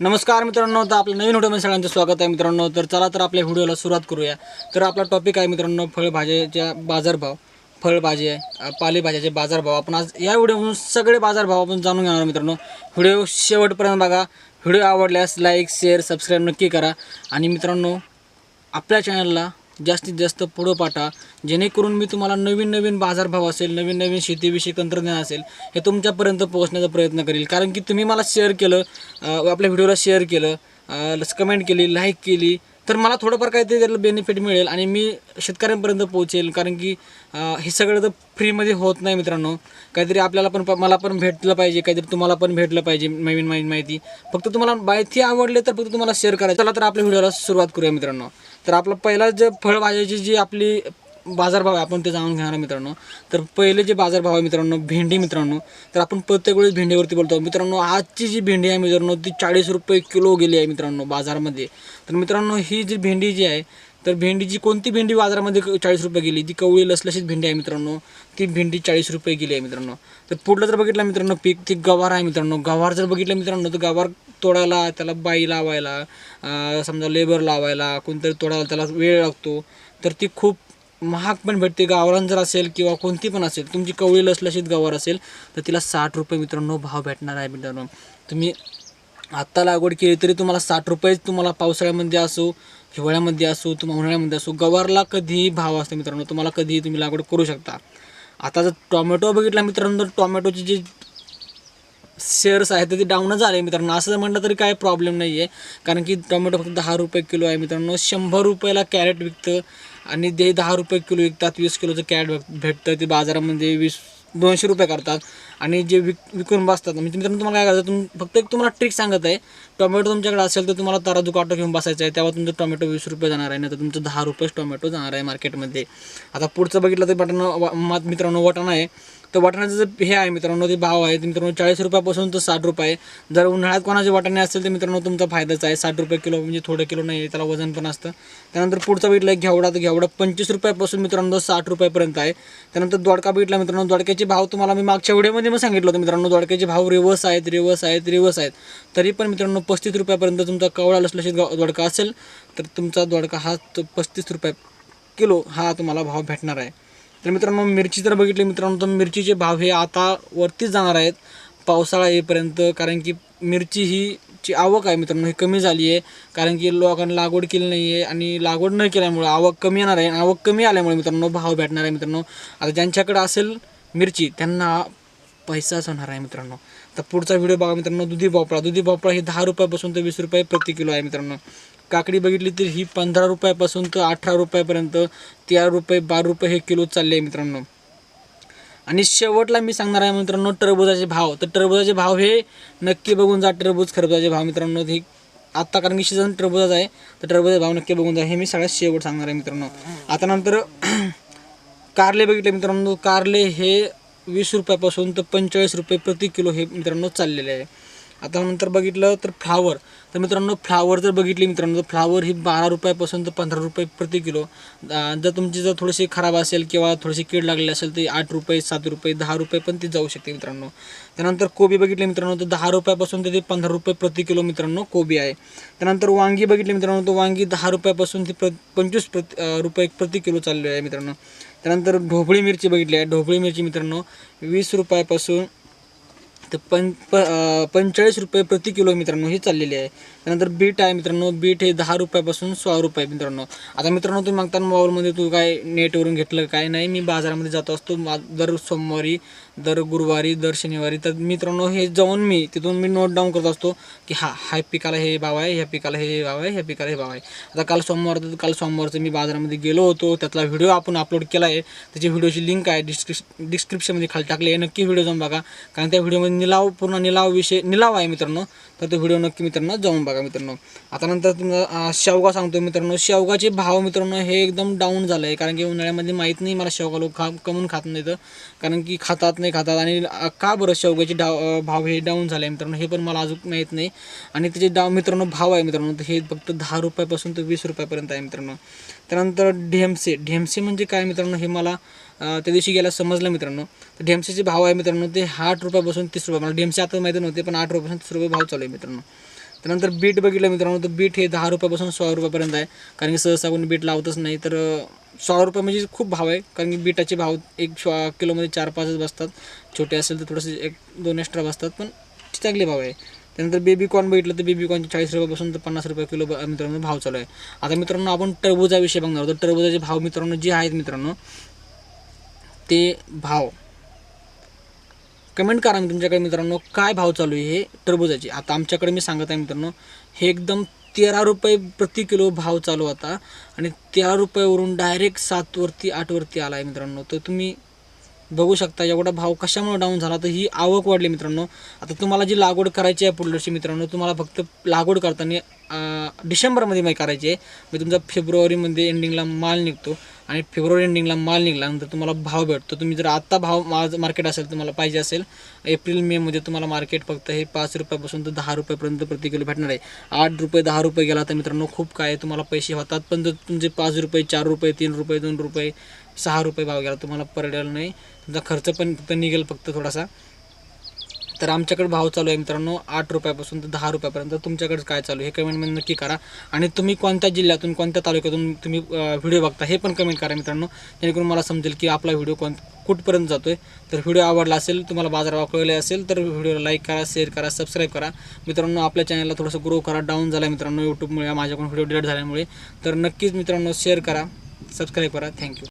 नमस्कार मित्रांनो तर आपल्या नवीन व्हिडिओमध्ये सगळ्यांचं स्वागत आहे मित्रांनो. तर चला तर आपल्या व्हिडिओला सुरुवात करूया. तर आपला टॉपिक आहे मित्रांनो फळभाज्याच्या बाजारभाव. फळभाजी आहे पालेभाज्याचे बाजारभाव. आपण आज या व्हिडिओमधून सगळे बाजारभाव आपण जाणून घेणार मित्रांनो. व्हिडिओ शेवटपर्यंत बघा. व्हिडिओ आवडल्यास लाईक शेअर सबस्क्राईब नक्की करा. आणि मित्रांनो आपल्या चॅनलला जास्तीत जास्त पुढं पाठा. जेणेकरून मी तुम्हाला नवीन नवीन बाजारभाव असेल नवीन नवीन शेतीविषयी तंत्रज्ञान असेल हे तुमच्यापर्यंत पोहोचण्याचा प्रयत्न करेल. कारण की तुम्ही मला शेअर केलं आपल्या व्हिडिओला शेअर केलं कमेंट केली लाईक केली तर मला थोडंफार काहीतरी त्याला बेनिफिट मिळेल आणि मी शेतकऱ्यांपर्यंत पोहोचेल. कारण की हे सगळं तर फ्रीमध्ये होत नाही मित्रांनो. काहीतरी आपल्याला पण प- मला पण भेटलं पाहिजे काहीतरी तुम्हाला पण भेटलं पाहिजे नवीन नवीन माहिती. फक्त तुम्हाला माहिती आवडले तर फक्त तुम्हाला शेअर करायचं. चला तर आपल्या व्हिडिओला सुरुवात करूया मित्रांनो. तर आपलं पहिला जे फळभाज्याची जी आपली बाजारभाव आहे आपण ते जाणून घेणार आहे मित्रांनो. तर पहिले जे बाजारभाव आहे मित्रांनो भेंडी मित्रांनो तर आपण प्रत्येक वेळेस भेंडीवरती बोलतो. मित्रांनो आजची जी भेंडी आहे मित्रांनो ती चाळीस रुपये किलो गेली आहे मित्रांनो बाजारामध्ये. तर मित्रांनो ही जी भेंडी जी आहे तर भेंडीची कोणती भेंडी बाजारामध्ये चाळीस रुपये गेली? ती कवळी लसलशीत भेंडी आहे मित्रांनो ती भेंडी चाळीस रुपये गेली आहे मित्रांनो. तर पुढलं जर बघितलं मित्रांनो पीक ती गवार आहे मित्रांनो. गवार जर बघितलं मित्रांनो तर गवार तोडायला त्याला बाई लावायला समजा लेबर लावायला कोणतरी तोडायला त्याला वेळ लागतो. तर ती खूप महाग पण भेटते गावरान जर असेल किंवा कोणती पण असेल तुमची कवळी लसलशीत गवार असेल तर तिला साठ रुपये मित्रांनो भाव भेटणार आहे मित्रांनो. तुम्ही आत्ता लागवड केली तरी तुम्हाला साठ रुपयेच तुम्हाला पावसाळ्यामध्ये असो हिवाळ्यामध्ये असो तुम्हाला उन्हाळ्यामध्ये असो गवारला कधीही भाव असतो मित्रांनो. तुम्हाला कधीही तुम्ही लागवड करू शकता. आता जर टॉमॅटो बघितला मित्रांनो तर टोमॅटोचे जे शेअर्स आहेत तर ते डाऊनच झाले मित्रांनो. असं जर म्हटलं तरी काय प्रॉब्लेम नाही आहे कारण की टोमॅटो फक्त दहा रुपये किलो आहे मित्रांनो. शंभर रुपयाला कॅरेट विकतं. आणि ते दहा रुपये किलो विकतात वीस किलोचं कॅरेट भेटतं ते बाजारामध्ये वीस दोनशे रुपये करतात. आणि जे विक विकून बसतात. म्हणजे मित्रांनो तुम्हाला काय करायचं तुम फक्त एक तुम्हाला ट्रिक सांगत आहे. टोमॅटो तुमच्याकडे असेल तर तुम्हाला तराजू काटो घेऊन बसायचं आहे. तेव्हा तुमचं टोमॅटो वीस रुपये जाणार आहे. नाही तर तुमचं दहा रुपयेच टोमॅटो जाणार आहे मार्केटमध्ये आता पुढचं बघितलं तर बटाणा वा- मा- मित्रांनो वाटाणा आहे. तर वाटाण्याचं जे हे आहे मित्रांनो ते भाव आहे. मित्रांनो चाळीस रुपयापासून तर साठ रुपये जर उन्हाळ्यात कोणाचे वाटाणे असेल तर मित्रांनो तुमचा फायदाच आहे. साठ रुपये किलो म्हणजे थोडं किलो नाही आहे त्याला वजन पण असतं. त्यानंतर पुढचा बीटला एक घेवडा. तर घेवडा पंचवीस रुपयापासून मित्रांनो साठ रुपयापर्यंत आहे. त्यानंतर दोडका बीटला मित्रांनो दोडक्याचे भाव तुम्हाला मी मागच्या व्हिडिओमध्ये मग सांगितलं होतं मित्रांनो. दोडक्याचे भाव रिवर्स आहेत रिवर्स आहेत रिवर्स आहेत. तरी पण मित्रांनो पस्तीस रुपयापर्यंत तुमचा कवळा लसलशीत दोडका असेल तर तुमचा दोडका हा तो पस्तीस रुपये किलो हा तुम्हाला भाव भेटणार आहे. तर मित्रांनो मिरची जर बघितली मित्रांनो तर मिरचीचे भाव हे आता वरतीच जाणार आहेत. पावसाळा येईपर्यंत कारण की मिरची ही ची आवक आहे मित्रांनो ही कमी झाली आहे. कारण की लोकांनी लागवड केली नाही आहे आणि लागवड न केल्यामुळे आवक कमी येणार आहे. आणि आवक कमी आल्यामुळे मित्रांनो भाव भेटणार आहे मित्रांनो. आता ज्यांच्याकडे असेल मिरची त्यांना पैसाच होणार आहे मित्रांनो. तर पुढचा व्हिडिओ बघा मित्रांनो दुधी भोपळा. दुधी भोपळा हे दहा रुपयापासून ते वीस रुपये प्रति किलो आहे मित्रांनो. काकडी बघितली तर ही पंधरा रुपयापासून तर अठरा रुपयापर्यंत तेरा रुपये बारा रुपये हे किलो चालले आहे मित्रांनो. आणि शेवटला मी सांगणार आहे मित्रांनो टरबुजाचे भाव. तर टरबुजाचे भाव हे नक्की बघून जा टरबूज खरबुजाचे भाव मित्रांनो. हे आत्ता कारण की सीझन टरबुजाचा आहे तर टरबुजाचे भाव नक्की बघून जा. हे मी सगळ्यात शेवट सांगणार आहे मित्रांनो. आता नंतर कारले बघितले मित्रांनो. कारले हे वीस रुपयापासून तर पंचेचाळीस रुपये प्रति किलो हे मित्रांनो चाललेले आहे. आता नंतर बघितलं तर फ्लावर. तर मित्रांनो फ्लावर जर बघितली मित्रांनो तर फ्लावर ही बारा रुपयापासून तर पंधरा रुपये प्रति किलो. जर तुमची जर थोडीशी खराब असेल किंवा थोडीशी कीड लागली असेल तर आठ रुपये सात रुपये दहा रुपये पण ती जाऊ शकते मित्रांनो. त्यानंतर कोबी बघितली मित्रांनो तर दहा रुपयापासून ते पंधरा रुपये प्रति किलो मित्रांनो कोबी आहे. त्यानंतर वांगी बघितली मित्रांनो तर वांगी दहा रुपयापासून ती प्र पंचवीस प्रति रुपये प्रति किलो चालले आहे मित्रांनो. त्यानंतर ढोबळी मिरची बघितली आहे. ढोबळी मिरची मित्रांनो वीस रुपयापासून तर पं प पंचेचाळीस रुपये प्रति किलो मित्रांनो ही चाललेली आहे. त्यानंतर बीट आहे मित्रांनो बीट हे दहा रुपयापासून सोळा रुपये मित्रांनो. आता मित्रांनो तुम्ही मागताना मोबाईलमध्ये तू काय नेटवरून घेतलं काय नाही. मी बाजारामध्ये जात असतो मा दर सोमवारी दर गुरुवारी दर शनिवारी. तर मित्रांनो हे जाऊन मी तिथून मी नोट डाऊन करत असतो की हा ह्या पिकाला हे भाव आहे ह्या पिकाला हे भाव आहे ह्या पिकाला हे भाव आहे. आता काल सोमवार काल सोमवारचं मी बाजारामध्ये गेलो होतो. त्यातला व्हिडिओ आपण अपलोड केला आहे. त्याची व्हिडिओची लिंक आहे डिस्क्रिप्श डिस्क्रिप्शनमध्ये खाली टाकली आहे. नक्की व्हिडिओ जाऊन बघा. कारण त्या व्हिडिओमध्ये निलाव पूर्ण निलाव विषय निलाव आहे मित्रांनो. तर तो व्हिडिओ नक्की मित्रांनो जाऊन बघा मित्रांनो. आता नंतर तुम्हाला शेवगा सांगतो मित्रांनो. शेवगाचे भाव मित्रांनो हे एकदम डाऊन झालं आहे. कारण की उन्हाळ्यामध्ये माहीत नाही मला शेवगा लोक खा कमून खात नाहीत. कारण की खातात नाही खातात आणि का बरं शेवग्याचे डाव भाव हे डाऊन झाले मित्रांनो? हे पण मला अजून माहीत नाही. आणि त्याचे डाव मित्रांनो भाव आहे मित्रांनो. तर हे फक्त दहा रुपयापासून ते वीस रुपयापर्यंत आहे मित्रांनो. त्यानंतर ढेमसे. ढेमसे म्हणजे काय मित्रांनो? हे मला त्या दिवशी गेला समजलं मित्रांनो. तर ढेमसेचे भाव आहे मित्रांनो ते आठ रुपयापासून तीस रुपये. मला ढेमसे आता माहिती नव्हते पण आठ रुपयापासून तीस रुपये भाव चालू आहे मित्रांनो. त्यानंतर बीट बघितलं मित्रांनो तर बीट हे दहा रुपयापासून सोळा रुपयापर्यंत आहे. कारण की सहसा कोणी बीट लावतच नाही तर सोळा रुपये म्हणजे खूप भाव आहे. कारण की बीटाचे भाव एक शॉ किलोमध्ये चार पाचच बसतात. छोटे असेल तर थोडंसं एक दोन एक्स्ट्रा बसतात पण चांगले भाव आहे. त्यानंतर बेबी कॉर्न बघितलं तर बेबी कॉर्नचे चाळीस रुपयापासून तर पन्नास रुपये किलो मित्रांनो भाव चालू आहे. आता मित्रांनो आपण टरबुजाविषयी बघणार आहोत. तर टरबुजाचे भाव मित्रांनो जे आहेत मित्रांनो ते भाव कमेंट करा मी तुमच्याकडे मित्रांनो काय भाव चालू आहे हे टरबुजाचे. आता आमच्याकडे मी सांगत आहे मित्रांनो हे एकदम तेरा रुपये प्रति किलो भाव चालू होता आणि तेरा रुपयावरून डायरेक्ट सातवरती आठवरती आला आहे मित्रांनो. तर तुम्ही बघू शकता एवढा भाव कशामुळे डाऊन झाला तर ही आवक वाढली मित्रांनो. आता तुम्हाला जी लागवड करायची आहे पुढल्या वर्षी मित्रांनो तुम्हाला फक्त लागवड करताना डिसेंबरमध्ये करायची आहे. मी तुमचा फेब्रुवारीमध्ये एंडिंगला माल निघतो. आणि फेब्रुवारी एंडिंगला माल निघाल्यानंतर तुम्हाला भाव भेटतो. तुम्ही जर आत्ता भाव माझं मार्केट असेल तुम्हाला पाहिजे असेल एप्रिल मेमध्ये तुम्हाला मार्केट फक्त हे पाच रुपयापासून तर दहा रुपयापर्यंत प्रति किलो भेटणार आहे. आठ रुपये दहा रुपये गेला तर मित्रांनो खूप काय आहे, तुम्हाला पैसे होतात. पण जर तुमचे पाच रुपये चार रुपये तीन रुपये दोन रुपये सहा रुपये भाव गेला तुम्हाला परडेल नाही. तुमचा खर्च पण निघेल फक्त थोडासा. तर आमच्याकडे भाव चालू आहे मित्रांनो आठ रुपयापासून तर दहा रुपयापर्यंत. तुमच्याकडे काय चालू आहे? हे कमेंटमध्ये नक्की करा. आणि तुम्ही कोणत्या जिल्ह्यातून कोणत्या तालुक्यातून तुम्ही व्हिडिओ बघता हे पण कमेंट करा मित्रांनो. जेणेकरून मला समजेल की आपला व्हिडिओ कोण कुठपर्यंत जातो आहे तर व्हिडिओ आवडला असेल तुम्हाला बाजारभाव कळले असेल तर व्हिडिओला लाईक करा शेअर करा सबस्क्राईब करा. मित्रांनो आपल्या चॅनलला थोडंसं ग्रो करा. डाऊन झाला मित्रांनो यूट्यूबमुळे माझ्याकडून व्हिडिओ डिलीट झाल्यामुळे. तर नक्कीच मित्रांनो शेअर करा सबस्क्राईब करा. थँक्यू